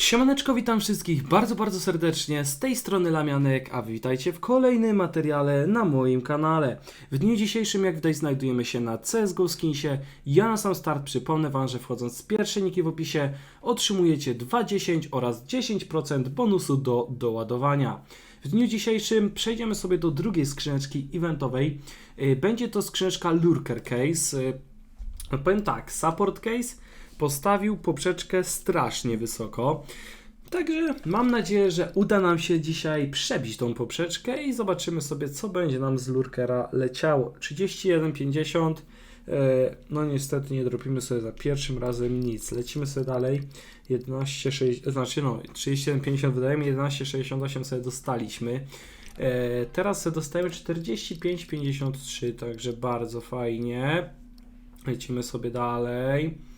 Siemaneczko, witam wszystkich bardzo, bardzo serdecznie. Z tej strony Lamianek, a witajcie w kolejnym materiale na moim kanale. W dniu dzisiejszym, jak widać, znajdujemy się na CSGO Skinsie. Ja na sam start przypomnę Wam, że wchodząc z pierwszej niki w opisie otrzymujecie 2,10 oraz 10% bonusu do doładowania. W dniu dzisiejszym przejdziemy sobie do drugiej skrzyneczki eventowej. Y, Będzie to skrzyneczka Lurker Case. Y, Powiem tak, support case postawił poprzeczkę strasznie wysoko. Także mam nadzieję, że uda nam się dzisiaj przebić tą poprzeczkę i zobaczymy sobie, co będzie nam z lurkera leciało. 31,50. E, No niestety nie dropimy sobie za pierwszym razem nic. Lecimy sobie dalej. 11,60, znaczy no 31,50 wydaje mi 11,68 sobie dostaliśmy. E, Teraz sobie dostajemy 45,53, także bardzo fajnie. Lecimy sobie dalej.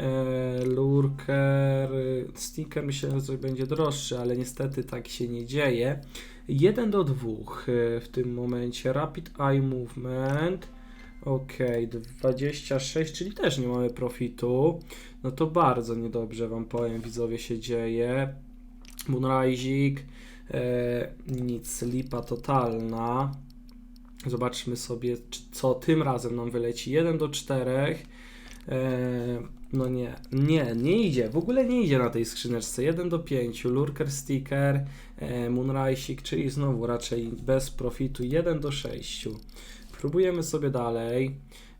E, lurker, y, sticker myślę, że będzie droższy, ale niestety tak się nie dzieje. 1 do 2 y, w tym momencie. Rapid Eye Movement. Ok, 26, czyli też nie mamy profitu. No to bardzo niedobrze Wam powiem, widzowie, się dzieje. Moonrising, e, nic, lipa totalna. Zobaczmy sobie, czy- co tym razem nam wyleci. 1 do 4. E, no nie, nie, nie idzie. W ogóle nie idzie na tej skrzyneczce. 1 do 5. Lurker sticker, e, czyli znowu raczej bez profitu. 1 do 6. Próbujemy sobie dalej.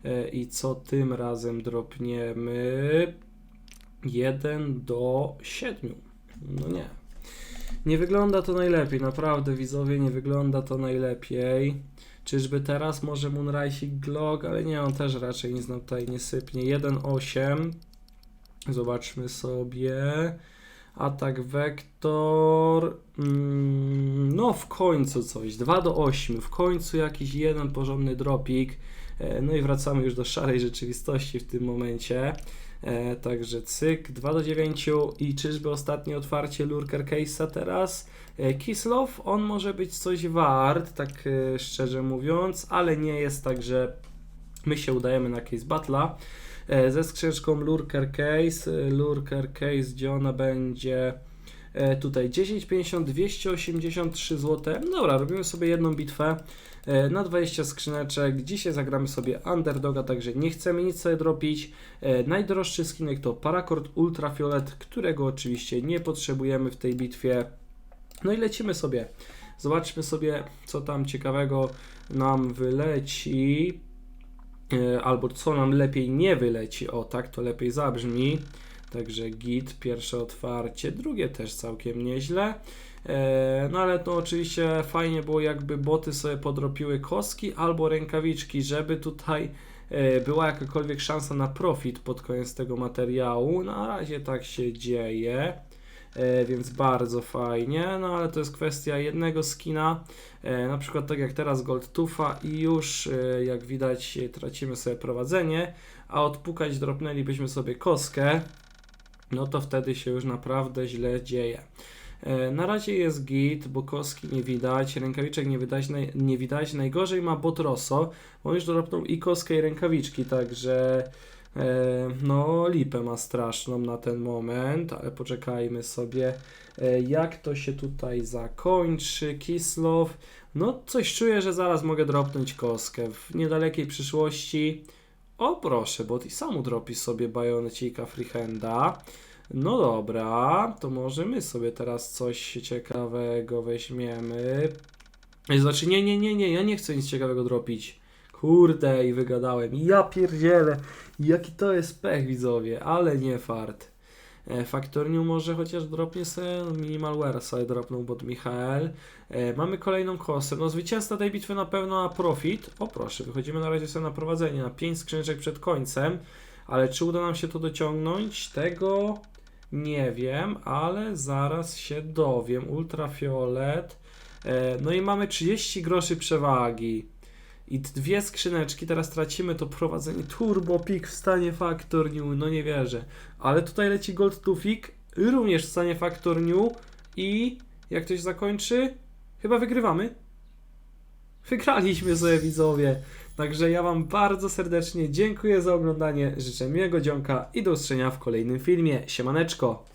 E, I co tym razem dropniemy? 1 do 7. No nie. Nie wygląda to najlepiej, naprawdę widzowie, nie wygląda to najlepiej. Czyżby teraz może Moonrising Glock, ale nie, on też raczej nic nam tutaj nie sypnie. 1.8. Zobaczmy sobie. Atak Vektor. Mm, no w końcu coś. 2 do 8. W końcu jakiś jeden porządny dropik. E, No i wracamy już do szarej rzeczywistości w tym momencie. E, także cyk, 2 do 9 i czyżby ostatnie otwarcie Lurker Case'a teraz? E, Kislow, on może być coś wart, tak szczerze mówiąc, ale nie jest tak, że my się udajemy na Case Battle'a. Ze skrzyneczką Lurker Case, Lurker Case, gdzie ona będzie tutaj 10,50, 283 zł. Dobra, robimy sobie jedną bitwę na 20 skrzyneczek. Dzisiaj zagramy sobie Underdoga, także nie chcemy nic sobie dropić. E, najdroższy skinek to Paracord Ultrafiolet, którego oczywiście nie potrzebujemy w tej bitwie. No i lecimy sobie. Zobaczmy sobie, co tam ciekawego nam wyleci. E, Albo co nam lepiej nie wyleci. O, tak to lepiej zabrzmi. Także git, pierwsze otwarcie, drugie też całkiem nieźle. E, No ale to oczywiście fajnie było, jakby boty sobie podropiły kostki albo rękawiczki, żeby tutaj e, była jakakolwiek szansa na profit pod koniec tego materiału. Na razie tak się dzieje. E, więc bardzo fajnie, no ale to jest kwestia jednego skina, na przykład tak jak teraz Gold Tufa i już jak widać tracimy sobie prowadzenie, a odpukać dropnęlibyśmy sobie koskę, no to wtedy się już naprawdę źle dzieje. E, Na razie jest git, bo koski nie widać, rękawiczek nie widać, nie widać. najgorzej ma bot Rosso, bo już dropnął i koskę i rękawiczki, także E, No, lipę ma straszną na ten moment, ale poczekajmy sobie, e, jak to się tutaj zakończy. Kislow, no coś czuję, że zaraz mogę dropnąć koskę w niedalekiej przyszłości. O proszę, bo i samu dropi sobie bajonecika freehanda. No dobra, to może my sobie teraz coś ciekawego weźmiemy. Znaczy, nie, nie, nie, nie, ja nie chcę nic ciekawego dropić. Kurde, i wygadałem. Ja pierdzielę. Jaki to jest pech, widzowie, ale nie fart. E, Factorniu może chociaż dropnie sobie Minimalware sobie dropnął bot Michael. E, mamy kolejną kosę. No zwycięzca tej bitwy na pewno na profit. O proszę, wychodzimy na razie sobie na prowadzenie, na 5 skrzyneczek przed końcem. Ale czy uda nam się to dociągnąć? Tego nie wiem, ale zaraz się dowiem. Ultrafiolet. E, no i mamy 30 groszy przewagi. I dwie skrzyneczki. Teraz tracimy to prowadzenie Turbo Pik w stanie Factor New. No nie wierzę. Ale tutaj leci Gold Tufik, również w stanie Factor New. I jak to się zakończy? Chyba wygrywamy. Wygraliśmy sobie widzowie. Także ja Wam bardzo serdecznie dziękuję za oglądanie. Życzę miłego dzionka i do usłyszenia w kolejnym filmie. Siemaneczko.